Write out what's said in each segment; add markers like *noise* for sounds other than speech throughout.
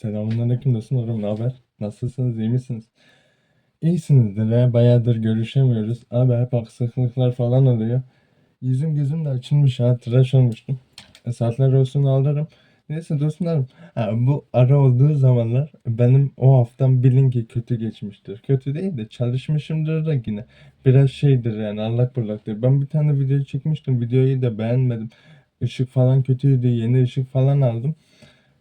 Selamünaleyküm dostlarım. Ne haber? Nasılsınız? iyi misiniz? İyisinizdir ya. Bayağıdır görüşemiyoruz. Abi hep aksaklıklar falan oluyor. Yüzüm gözüm de açılmış ha. Tıraş olmuştum. E, saatler olsun alırım. Neyse dostlarım. Ha, bu ara olduğu zamanlar benim o haftam bilin ki kötü geçmiştir. Kötü değil de çalışmışımdır da yine. Biraz şeydir yani allak bullaktır. Ben bir tane video çekmiştim. Videoyu da beğenmedim. Işık falan kötüydü. Yeni ışık falan aldım.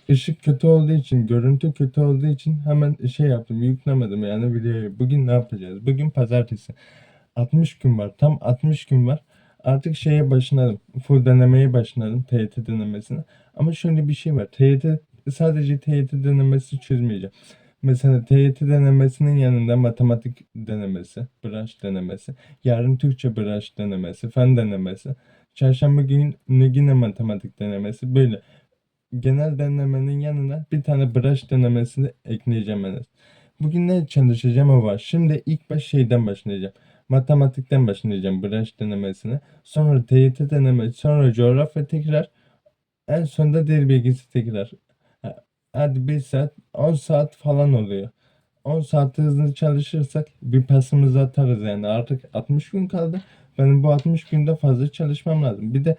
Işık kötü olduğu için, görüntü kötü olduğu için hemen şey yaptım, yüklemedim yani videoyu. Bugün ne yapacağız? Bugün pazartesi. 60 gün var. Tam 60 gün var. Artık şeye başladım. Full denemeye başladım. TYT denemesine. Ama şöyle bir şey var. TYT sadece TYT denemesi çözmeyeceğim. Mesela TYT denemesinin yanında matematik denemesi, branş denemesi, yarın Türkçe branş denemesi, fen denemesi, çarşamba günü yine matematik denemesi böyle genel denemenin yanına bir tane brush denemesini ekleyeceğim Enes. Bugün ne çalışacağım o var. Şimdi ilk baş şeyden başlayacağım. Matematikten başlayacağım brush denemesine. Sonra TYT denemesi, sonra coğrafya tekrar. En sonunda dil bilgisi tekrar. Ha, Hadi 1 saat, 10 saat falan oluyor. 10 saat hızlı çalışırsak bir pasımızı atarız yani. Artık 60 gün kaldı. Benim bu 60 günde fazla çalışmam lazım. Bir de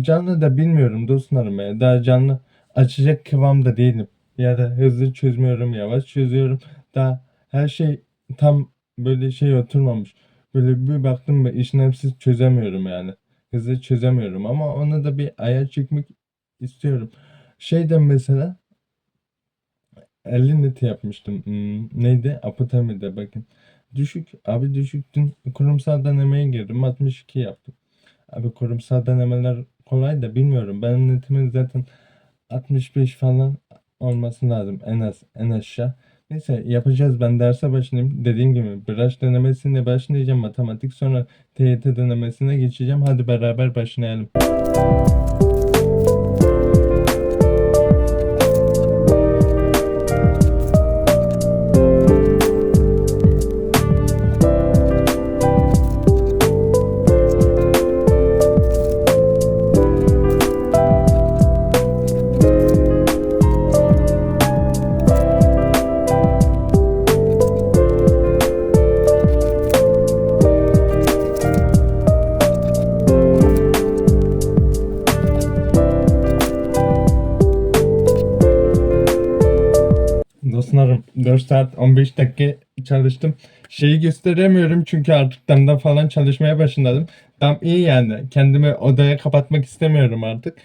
Canlı da bilmiyorum dostlarım ya. Daha canlı açacak kıvamda değilim. Ya da hızlı çözmüyorum, yavaş çözüyorum. Daha her şey tam böyle şey oturmamış. Böyle bir baktım ve işlemsiz çözemiyorum yani. Hızlı çözemiyorum ama onu da bir aya çekmek istiyorum. Şeyden mesela 50 net yapmıştım. Hmm, neydi? Apotemide bakın. Düşük. Abi düşük. Kurumsal denemeye girdim. 62 yaptım. Abi kurumsal denemeler kolay da bilmiyorum. Benim netimin zaten 65 falan olması lazım en az en aşağı. Neyse yapacağız ben derse başlayayım. Dediğim gibi branş denemesine başlayacağım matematik sonra TYT denemesine geçeceğim. Hadi beraber başlayalım. Dostlarım 4 saat 15 dakika çalıştım. Şeyi gösteremiyorum çünkü artık damda falan çalışmaya başladım. Tam iyi yani. Kendimi odaya kapatmak istemiyorum artık.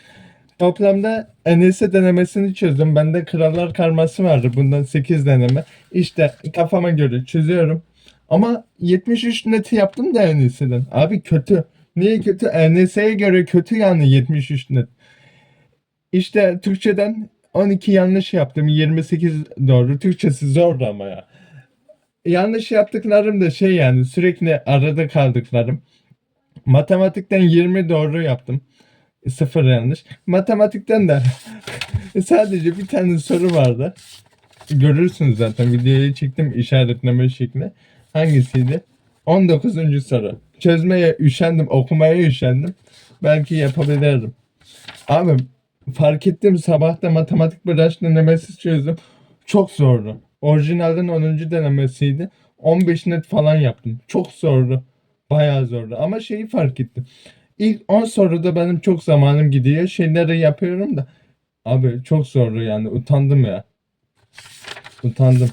Toplamda ENS denemesini çözdüm. Bende krallar karması vardı. Bundan 8 deneme. İşte kafama göre çözüyorum. Ama 73 neti yaptım da ENS'den. Abi kötü. Niye kötü? ENS'ye göre kötü yani 73 net. İşte Türkçeden 12 yanlış yaptım. 28 doğru. Türkçesi zordu ama ya. Yanlış yaptıklarım da şey yani sürekli arada kaldıklarım. Matematikten 20 doğru yaptım. Sıfır yanlış. Matematikten de *laughs* sadece bir tane soru vardı. Görürsünüz zaten videoyu çektim işaretleme şekli. Hangisiydi? 19. soru. Çözmeye üşendim, okumaya üşendim. Belki yapabilirdim. Abi fark ettim sabahta matematik branş denemesi çözdüm. Çok zordu. Orijinalden 10. denemesiydi. 15 net falan yaptım. Çok zordu. Bayağı zordu. Ama şeyi fark ettim. İlk 10 soruda benim çok zamanım gidiyor. Şeyleri yapıyorum da. Abi çok zordu yani. Utandım ya. Utandım.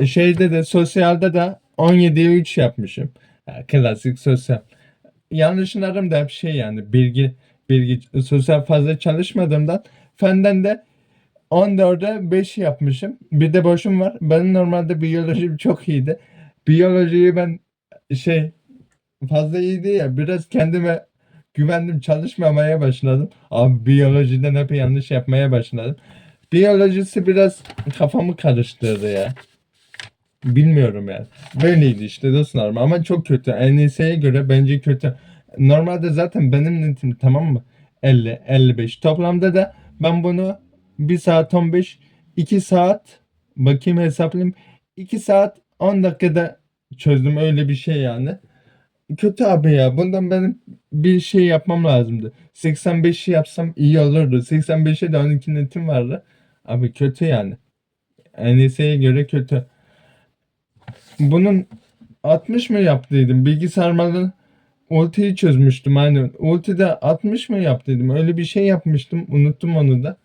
E, Şeyde de sosyalde de 17'ye 3 yapmışım. Ya, klasik sosyal. Yanlışlarım da hep şey yani bilgi bilgi sosyal fazla çalışmadığımdan fenden de 14'e 5 yapmışım. Bir de boşum var. Benim normalde biyolojim *laughs* çok iyiydi. Biyolojiyi ben şey fazla iyiydi ya biraz kendime güvendim çalışmamaya başladım. Abi biyolojiden hep yanlış yapmaya başladım. Biyolojisi biraz kafamı karıştırdı ya. Bilmiyorum yani. Böyleydi işte dostlarım ama çok kötü. NSA'ya göre bence kötü. Normalde zaten benim netim tamam mı? 50, 55. Toplamda da ben bunu 1 saat 15, 2 saat bakayım hesaplayayım. 2 saat 10 dakikada çözdüm öyle bir şey yani. Kötü abi ya. Bundan benim bir şey yapmam lazımdı. 85'i yapsam iyi olurdu. 85'e de 12 netim vardı. Abi kötü yani. NSA'ya göre kötü. Bunun 60 mı yaptıydım? Bilgisayar Ulti'yi çözmüştüm aynen. Ulti'de 60 mı yaptıydım? Öyle bir şey yapmıştım. Unuttum onu da.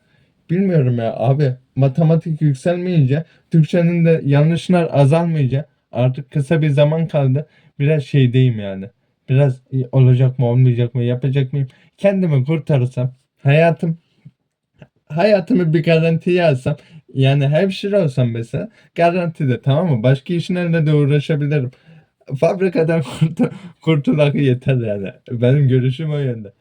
Bilmiyorum ya abi. Matematik yükselmeyince, Türkçenin de yanlışlar azalmayınca artık kısa bir zaman kaldı. Biraz şeydeyim yani. Biraz "İyi, olacak mı olmayacak mı yapacak mıyım? Kendimi kurtarırsam hayatım hayatımı bir garantiye alsam yani hemşire olsam mesela garantide tamam mı? Başka işlerle de uğraşabilirim. Fabrikadan *laughs* kurtu kurtulak yeter yani. Benim görüşüm o yönde.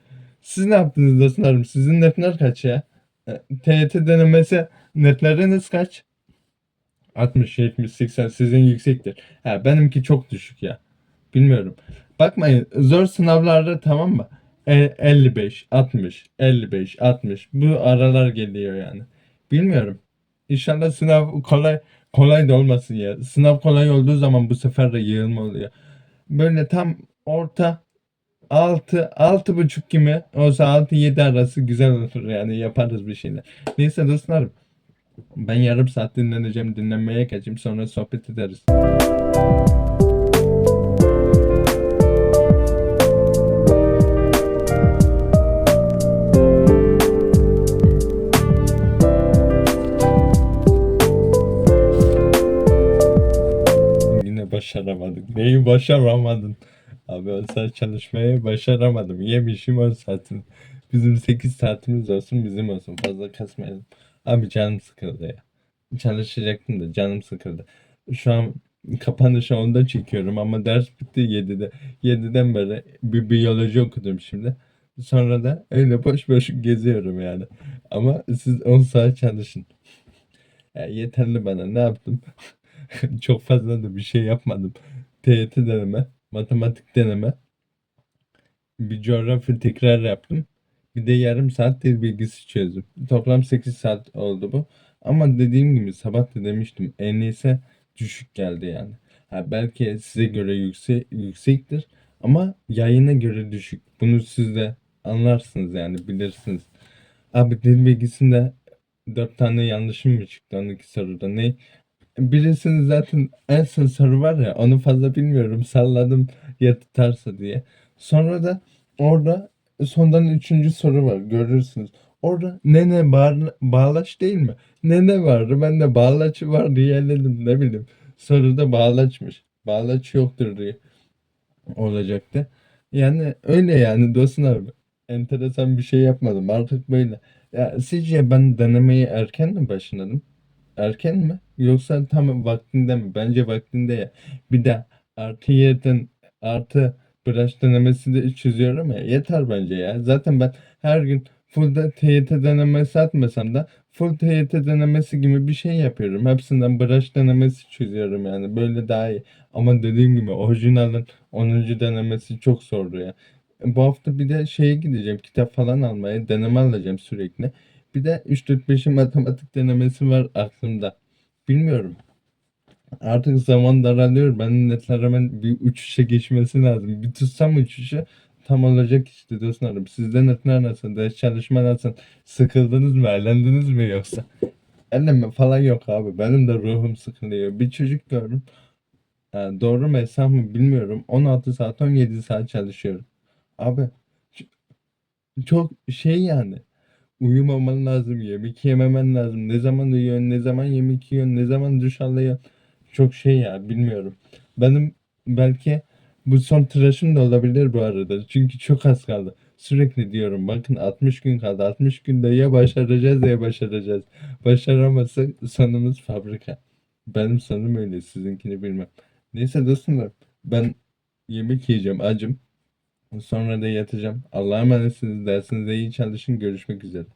Siz ne yaptınız dostlarım? Sizin netler kaç ya? E, TYT denemesi netleriniz kaç? 60, 70, 80 sizin yüksektir. Ha, benimki çok düşük ya. Bilmiyorum. Bakmayın zor sınavlarda tamam mı? E, 55, 60, 55, 60 bu aralar geliyor yani. Bilmiyorum. İnşallah sınav kolay kolay da olmasın ya. Sınav kolay olduğu zaman bu sefer de yığılma oluyor. Böyle tam orta 6 altı buçuk gibi olsa 6-7 arası güzel olur yani yaparız bir şeyler. Neyse dostlarım ben yarım saat dinleneceğim dinlenmeye kaçayım sonra sohbet ederiz. Başaramadık. Neyi başaramadın? Abi saat çalışmayı başaramadım. Yemişim o saatin. Bizim 8 saatimiz olsun bizim olsun. Fazla kasmayalım. Abi canım sıkıldı ya. Çalışacaktım da canım sıkıldı. Şu an kapanışı onda çekiyorum ama ders bitti 7'de. 7'den beri bir biyoloji okudum şimdi. Sonra da öyle boş boş geziyorum yani. Ama siz 10 saat çalışın. Ya yeterli bana. Ne yaptım? *laughs* Çok fazla da bir şey yapmadım. TYT deneme, matematik deneme, bir coğrafya tekrar yaptım. Bir de yarım saat dil bilgisi çözdüm. Toplam 8 saat oldu bu. Ama dediğim gibi sabah da demiştim en iyisi düşük geldi yani. Ha, belki size göre yüksek, yüksektir ama yayına göre düşük. Bunu siz de anlarsınız yani bilirsiniz. Abi dil bilgisinde 4 tane yanlışım mı çıktı 12 soruda ne? Birisinin zaten en son soru var ya onu fazla bilmiyorum salladım ya tutarsa diye. Sonra da orada sondan üçüncü soru var görürsünüz. Orada nene bağ, bağlaç değil mi? Nene vardı ben de bağlaç var diye eledim ne bileyim. Soruda bağlaçmış. Bağlaç yoktur diye olacaktı. Yani öyle yani dostlar enteresan bir şey yapmadım artık böyle. Ya sizce ben denemeyi erken mi başladım? Erken mi? Yoksa tam vaktinde mi? Bence vaktinde ya. Bir de artı yerden artı branş denemesi de çözüyorum ya. Yeter bence ya. Zaten ben her gün full de TYT denemesi atmasam da full TYT denemesi gibi bir şey yapıyorum. Hepsinden branş denemesi çözüyorum yani. Böyle daha iyi. Ama dediğim gibi orijinalin 10. denemesi çok zordu ya. Bu hafta bir de şeye gideceğim. Kitap falan almaya. Deneme alacağım sürekli. Bir de 3-4-5'in matematik denemesi var aklımda. Bilmiyorum. Artık zaman daralıyor. Ben netler hemen bir uçuşa geçmesi lazım. Bir tutsam uçuşu tam olacak işte dostlarım. Sizde netler nasıl? Ders çalışma nasıl? Sıkıldınız mı? Eğlendiniz mi yoksa? Eğlenme falan yok abi. Benim de ruhum sıkılıyor. Bir çocuk gördüm. Ha, doğru mu hesap mı bilmiyorum. 16 saat 17 saat çalışıyorum. Abi çok şey yani. Uyumaman lazım, yemek yememen lazım. Ne zaman uyuyorsun, ne zaman yemek yiyorsun, ne zaman duş alıyorsun. Çok şey ya, bilmiyorum. Benim belki bu son tıraşım da olabilir bu arada. Çünkü çok az kaldı. Sürekli diyorum bakın 60 gün kaldı. 60 günde ya başaracağız ya başaracağız. Başaramazsak sonumuz fabrika. Benim sonum öyle sizinkini bilmem. Neyse dostum ben yemek yiyeceğim acım. Sonra da yatacağım. Allah'a emanetsiniz. Dersinize iyi çalışın. Görüşmek üzere.